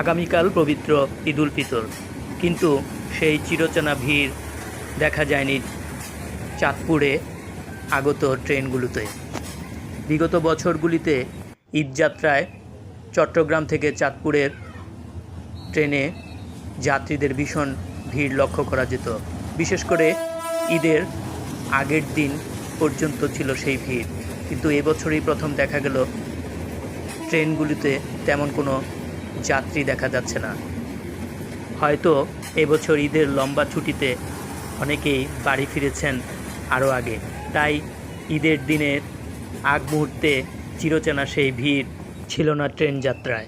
আগামীকাল পবিত্র ঈদুল ফিতর। কিন্তু সেই চিরচেনা ভিড় দেখা যায়নি চাঁদপুরে আগত ট্রেনগুলোতে। বিগত বছরগুলিতে ঈদযাত্রায় চট্টগ্রাম থেকে চাঁদপুরের ট্রেনে যাত্রীদের ভীষণ ভিড় লক্ষ্য করা যেত। বিশেষ করে ঈদের আগের দিন পর্যন্ত ছিল সেই ভিড়। কিন্তু এবছরই প্রথম দেখা গেল ট্রেনগুলিতে তেমন কোনো যাত্রী দেখা যাচ্ছে না। হয়তো এবছর ঈদের লম্বা ছুটিতে অনেকেই বাড়ি ফিরেছেন আরও আগে। তাই ঈদের দিনের আগ মুহূর্তে চিরচেনা সেই ভিড় ছিল না ট্রেন যাত্রায়।